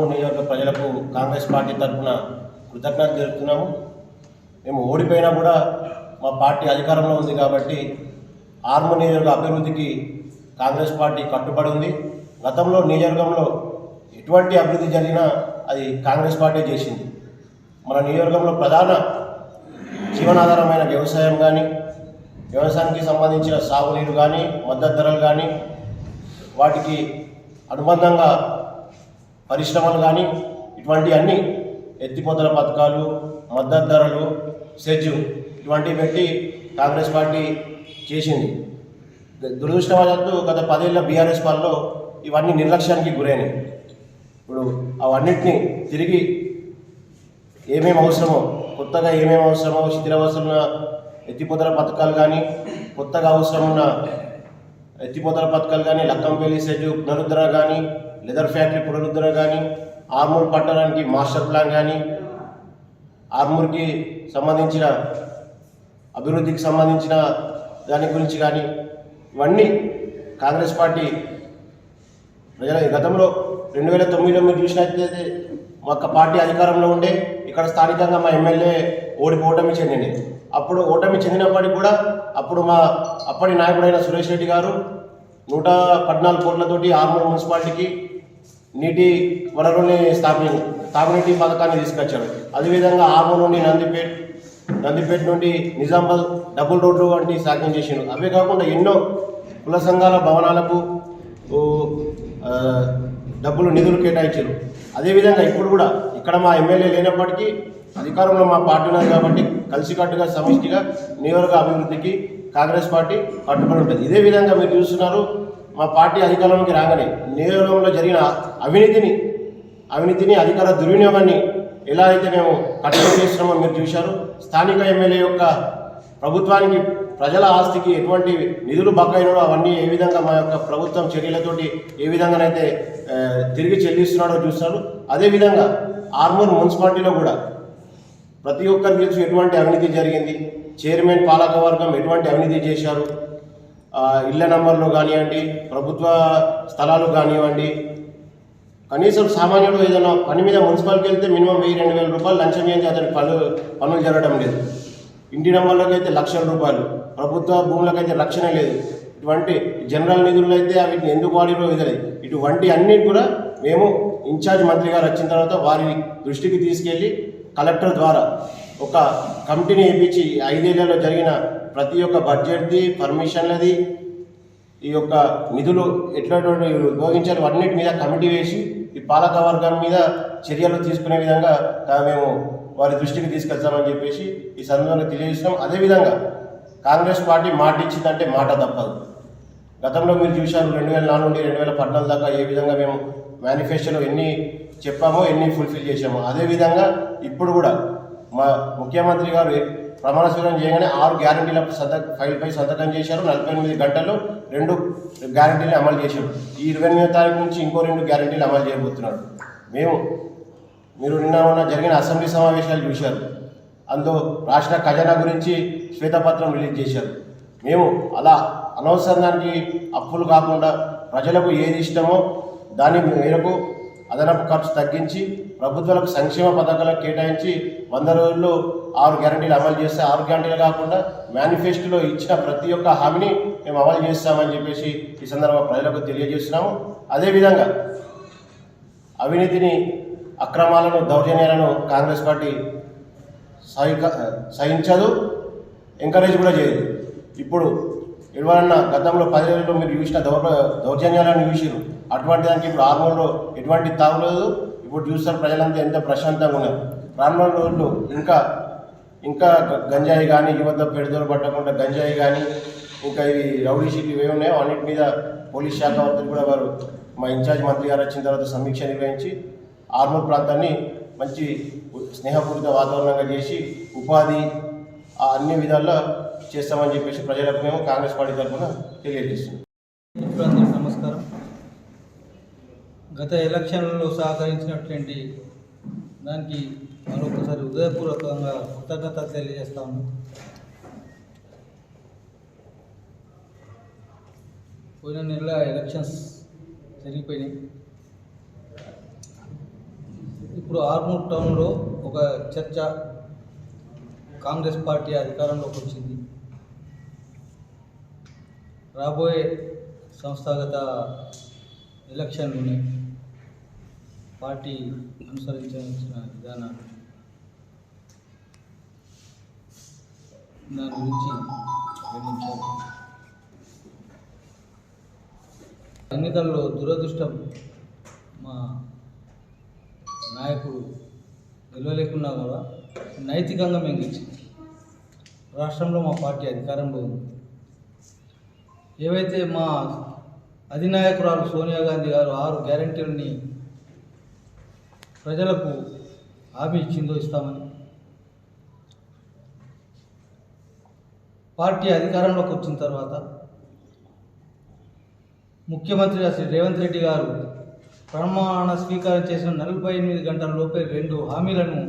ఓటేసిన నియోజక ప్రజలకు కాంగ్రెస్ పార్టీ తరఫున కృతజ్ఞత తెలుపుతున్నాము. మేము ఓడిపోయినా కూడా మా పార్టీ అధికారంలో ఉంది కాబట్టి ఆర్మూర్ నియోజక అభివృద్ధికి కాంగ్రెస్ పార్టీ కట్టుబడి ఉంది. గతంలో నియోజకవర్గంలో ఎటువంటి అభివృద్ధి జరిగినా అది కాంగ్రెస్ పార్టీ చేసింది. మన నియోజకవర్గంలో ప్రధాన జీవనాధారమైన వ్యవసాయం కానీ వ్యవసాయానికి సంబంధించిన సాగునీరు కానీ మద్దతు ధరలు కానీ వాటికి అనుబంధంగా పరిశ్రమలు కానీ ఇటువంటి అన్ని ఎత్తిపోతల పథకాలు మద్దతు ధరలు సెజ్ ఇటువంటివి పెట్టి కాంగ్రెస్ పార్టీ చేసింది. దురదృష్టవశాత్తు గత పదేళ్ళ బీఆర్ఎస్ పాలలో ఇవన్నీ నిర్లక్ష్యానికి గురైనాయి ఇప్పుడు అవన్నిటిని తిరిగి ఏమేమి అవసరమో కొత్తగా ఏమేమి అవసరమో శిథిలావసరం ఎత్తిపోతల పథకాలు కానీ కొత్తగా అవసరం ఉన్న ఎత్తిపోతల పథకాలు కానీ లక్కంపల్లి సెజ్ పునరుద్ధరణ కానీ లెదర్ ఫ్యాక్టరీ పునరుద్ధరణ కానీ ఆర్మూర్ పట్టణానికి మాస్టర్ ప్లాన్ కానీ ఆర్మూర్కి సంబంధించిన అభివృద్ధికి సంబంధించిన దాని గురించి కానీ ఇవన్నీ కాంగ్రెస్ పార్టీ ప్రజల గతంలో రెండు వేల తొమ్మిదిలో మీరు చూసినట్లయితే మా పార్టీ అధికారంలో ఉండే ఇక్కడ స్థానికంగా మా ఎమ్మెల్యే ఓడిపి ఓటమి చెందింది. అప్పుడు ఓటమి చెందినప్పటికీ కూడా అప్పుడు మా అప్పటి నాయకుడైన సురేష్ రెడ్డి గారు నూట పద్నాలుగు కోట్లతోటి ఆర్మూర్ మున్సిపాలిటీకి నీటి వనరుల్ని స్థాపి తాగునీటి పథకాన్ని తీసుకొచ్చాడు అదేవిధంగా ఆమో నుండి నందిపేట్ నందిపేట నుండి నిజామాబాద్ డబుల్ రోడ్లు వంటి సాధ్యం చేసిండు అవే కాకుండా ఎన్నో కుల సంఘాల భవనాలకు డబ్బులు నిధులు కేటాయించారు. అదేవిధంగా ఇప్పుడు కూడా ఇక్కడ మా ఎమ్మెల్యే లేనప్పటికీ అధికారంలో మా పార్టీ ఉన్నది కాబట్టి కలిసికట్టుగా సమిష్టిగా నియోజక అభివృద్ధికి కాంగ్రెస్ పార్టీ కట్టుబడి ఉంటుంది. ఇదే విధంగా మీరు చూస్తున్నారు మా పార్టీ అధికారంలోకి రాగానే నియోజకవర్గంలో జరిగిన అవినీతిని అవినీతిని అధికార దుర్వినియోగాన్ని ఎలా అయితే మేము కఠిన చేస్తున్నామో మీరు చూశారు. స్థానిక ఎమ్మెల్యే యొక్క ప్రభుత్వానికి ప్రజల ఆస్తికి ఎటువంటి నిధులు బకాయినో అవన్నీ ఏ విధంగా మా యొక్క ప్రభుత్వం చర్యలతోటి ఏ విధంగానైతే తిరిగి చెల్లిస్తున్నాడో చూస్తారు అదేవిధంగా ఆర్మూర్ మున్సిపాలిటీలో కూడా ప్రతి ఒక్కరికి తెలుసు ఎటువంటి అవినీతి జరిగింది. చైర్మన్ పాలకవర్గం ఎటువంటి అవినీతి చేశారు. ఇళ్ళ నంబర్లు కానివ్వండి ప్రభుత్వ స్థలాలు కానివ్వండి కనీసం సామాన్యుడు ఏదైనా పని మీద మున్సిపాలిటీకి వెళ్తే మినిమం వెయ్యి రెండు వేల రూపాయలు లంచం ఏంటి అతని పనులు పనులు జరగడం లేదు. ఇంటి నంబర్లకు అయితే లక్షల రూపాయలు ప్రభుత్వ భూములకైతే రక్షణ లేదు. ఇటువంటి జనరల్ నిధులు అయితే వీటిని ఎందుకు వాడిలో ఇదలేదు ఇటువంటి అన్ని కూడా మేము ఇన్ఛార్జ్ మంత్రి గారు వచ్చిన తర్వాత వారి దృష్టికి తీసుకెళ్ళి కలెక్టర్ ద్వారా ఒక కమిటీని వేయించి ఐదేళ్ళలో జరిగిన ప్రతి ఒక్క బడ్జెట్ది పర్మిషన్లది ఈ యొక్క నిధులు ఎట్లా ఉపయోగించారు అన్నిటి మీద కమిటీ వేసి ఈ పాలక వర్గం మీద చర్యలు తీసుకునే విధంగా మేము వారి దృష్టికి తీసుకెళ్తామని చెప్పేసి ఈ సందర్భంగా తెలియజేస్తున్నాం. అదేవిధంగా కాంగ్రెస్ పార్టీ మాట ఇచ్చిందంటే మాట తప్పదు. గతంలో మీరు చూశారు రెండు వేల నాలుగు నుండి రెండు వేల పద్నాలుగు దాకా ఏ విధంగా మేము మేనిఫెస్టోలో ఎన్ని చెప్పామో ఎన్ని ఫుల్ఫిల్ చేశామో. అదేవిధంగా ఇప్పుడు కూడా మా ముఖ్యమంత్రి గారు ప్రమాణ స్వీకారం చేయగానే ఆరు గ్యారంటీల సంత ఫైల్పై సంతకం చేశారు. నలభై ఎనిమిది గంటల్లో రెండు గ్యారంటీలు అమలు చేశారు. ఈ ఇరవై ఎనిమిదో తారీఖు నుంచి ఇంకో రెండు గ్యారంటీలు అమలు చేయబోతున్నాడు మేము మీరు నిన్న మొన్న జరిగిన అసెంబ్లీ సమావేశాలు చూశారు. అందులో రాష్ట్ర ఖజానా గురించి శ్వేతపత్రం రిలీజ్ చేశారు. మేము అలా అనవసరానికి అప్పులు కాకుండా ప్రజలకు ఏది ఇష్టమో దాని మేరకు అదనపు ఖర్చు తగ్గించి ప్రభుత్వాలకు సంక్షేమ పథకాలకు కేటాయించి వంద రోజుల్లో ఆరు గ్యారంటీలు అమలు చేస్తే ఆరు గ్యారంటీలు కాకుండా మేనిఫెస్టోలో ఇచ్చిన ప్రతి ఒక్క హామీని మేము అమలు చేస్తామని చెప్పేసి ఈ సందర్భంగా ప్రజలకు తెలియజేస్తున్నాము. అదేవిధంగా అవినీతిని అక్రమాలను దౌర్జన్యాలను కాంగ్రెస్ పార్టీ సహిక సహించదు ఎంకరేజ్ కూడా చేయదు. ఇప్పుడు ఎవరన్నా గతంలో పదేళ్ళలో మీరు చూసిన దౌర్ దౌర్జన్యాలను చూసిరు అటువంటి దానికి ఇప్పుడు ఆర్మూర్లో ఎటువంటి తాగులేదు ఇప్పుడు చూస్తారు ప్రజలంతా ఎంత ప్రశాంతంగా ఉన్నారు. రానున్న రోజుల్లో ఇంకా ఇంకా గంజాయి కానీ యువత పెడుదలు పట్టకుండా గంజాయి కానీ ఇంకా ఇవి రౌడీ షీట్లు ఇవి ఉన్నాయో? అన్నిటి మీద పోలీస్ శాఖ వర్తలు కూడా వారు మా ఇన్ఛార్జ్ మంత్రి గారు వచ్చిన తర్వాత సమీక్ష నిర్వహించి ఆర్మూర్ ప్రాంతాన్ని మంచి స్నేహపూరిత వాతావరణంగా చేసి ఉపాధి అన్ని విధాల్లో చేస్తామని చెప్పేసి ప్రజలకు మేము కాంగ్రెస్ పార్టీ తరఫున తెలియజేస్తున్నాం. నమస్కారం. గత ఎలక్షన్లలో సహకరించినటువంటి దానికి మరొకసారి హృదయపూర్వకంగా కృతజ్ఞత తెలియజేస్తాము. పోయిన నెల ఎలక్షన్స్ జరిగిపోయినాయి. ఇప్పుడు ఆర్మూర్ టౌన్లో ఒక చర్చ కాంగ్రెస్ పార్టీ అధికారంలోకి వచ్చింది. రాబోయే సంస్థాగత ఎలక్షన్లోనే పార్టీ అనుసరించాల్సిన విధానాలు దాని గురించి గమనించాలి ఎన్నికల్లో దురదృష్టం మా నాయకుడు గెలవలేకున్నా కూడా నైతికంగా మేము గెలిచింది రాష్ట్రంలో మా పార్టీ అధికారంలో ఉంది. ఏవైతే మా అధినాయకురాలు సోనియా గాంధీ గారు ఆరు గ్యారంటీలని ప్రజలకు హామీ ఇచ్చిందో ఇస్తామని పార్టీ అధికారంలోకి వచ్చిన తర్వాత ముఖ్యమంత్రిగా శ్రీ రేవంత్ రెడ్డి గారు ప్రమాణ స్వీకారం చేసిన నలభై ఎనిమిది గంటల లోపే రెండు హామీలను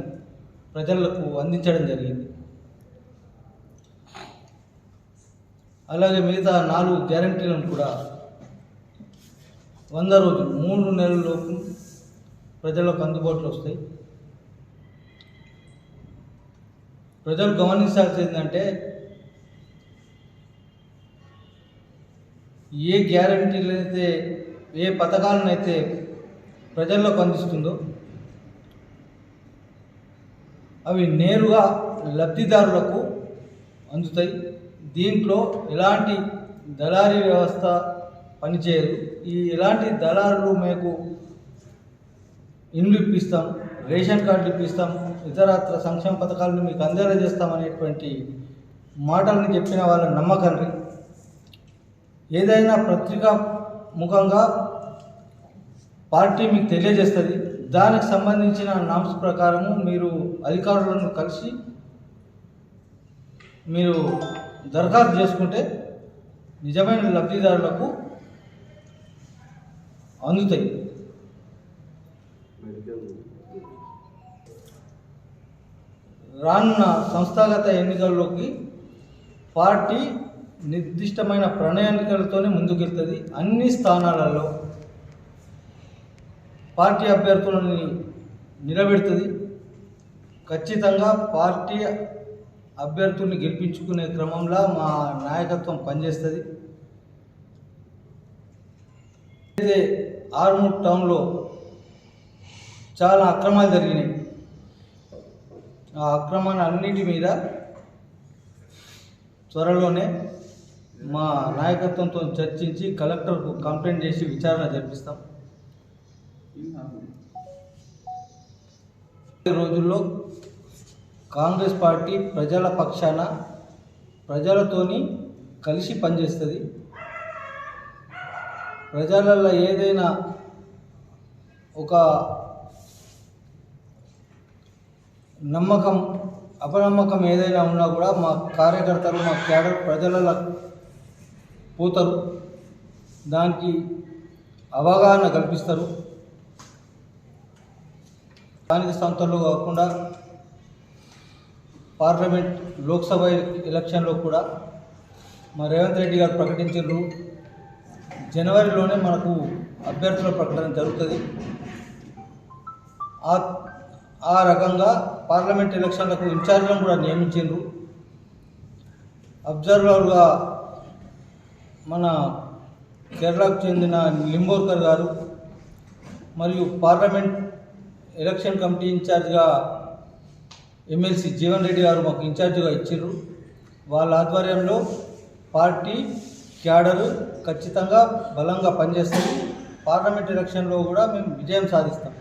ప్రజలకు అందించడం జరిగింది. అలాగే మిగతా నాలుగు గ్యారంటీలను కూడా వంద రోజులు మూడు నెలలలోపు ప్రజలకు అందుబాటులో వస్తాయి. ప్రజలు గమనించాల్సి ఏంటంటే ఏ గ్యారంటీలు అయితే ఏ పథకాలను అయితే ప్రజల్లోకి అందిస్తుందో అవి నేరుగా లబ్ధిదారులకు అందుతాయి. దీంట్లో ఎలాంటి దళారీ వ్యవస్థ పనిచేయదు. ఈ ఎలాంటి దళారులు మీకు ఇండ్లు ఇప్పిస్తాం రేషన్ కార్డులు ఇప్పిస్తాం ఇతరత్ర సంక్షేమ పథకాలను మీకు అందేలా అనేటువంటి మాటలను చెప్పిన వాళ్ళ నమ్మకండి ఏదైనా పత్రికా ముఖంగా పార్టీ మీకు తెలియజేస్తుంది. దానికి సంబంధించిన నామ్స్ ప్రకారము మీరు అధికారులను కలిసి మీరు దరఖాస్తు చేసుకుంటే నిజమైన లబ్ధిదారులకు అందుతాయి. రానున్న సంస్థాగత ఎన్నికల్లోకి పార్టీ నిర్దిష్టమైన ప్రణాళికలతోనే ముందుకెళ్తుంది. అన్ని స్థానాలలో పార్టీ అభ్యర్థులని నిలబెడుతుంది. ఖచ్చితంగా పార్టీ అభ్యర్థుల్ని గెలిపించుకునే క్రమంలో మా నాయకత్వం పనిచేస్తుంది. అయితే ఆర్మూర్ టౌన్లో చాలా అక్రమాలు జరిగినాయి. ఆ అక్రమాన్ని అన్నిటి మీద త్వరలోనే మా నాయకత్వంతో చర్చించి కలెక్టర్కు కంప్లైంట్ చేసి విచారణ జరిపిస్తాం. రోజుల్లో కాంగ్రెస్ పార్టీ ప్రజల పక్షాన ప్రజలతోని కలిసి పనిచేస్తుంది. ప్రజలలో ఏదైనా ఒక నమ్మకం అపనమ్మకం ఏదైనా ఉన్నా కూడా మా కార్యకర్తలు మా క్యాడర్ ప్రజలలో పోతారు. దానికి అవగాహన కల్పిస్తారు. స్థానిక సంస్థల్లో కాకుండా పార్లమెంట్ లోక్సభ ఎలక్షన్లో కూడా మా రేవంత్ రెడ్డి గారు ప్రకటించారు. జనవరిలోనే మనకు అభ్యర్థుల ప్రకటన జరుగుతుంది. ఆ ఆ రకంగా పార్లమెంట్ ఎలక్షన్లకు ఇన్ఛార్జ్లను కూడా నియమించారు. అబ్జర్వర్గా మన కేరళకు చెందిన లింబోర్కర్ గారు మరియు పార్లమెంట్ ఎలక్షన్ కమిటీ ఇన్ఛార్జ్గా ఎమ్మెల్సీ జీవన్ రెడ్డి గారు మాకు ఇన్ఛార్జిగా ఇచ్చారు వాళ్ళ ఆధ్వర్యంలో పార్టీ క్యాడరు ఖచ్చితంగా బలంగా పనిచేస్తుంది. పార్లమెంట్ ఎలక్షన్లో కూడా మేము విజయం సాధిస్తాం.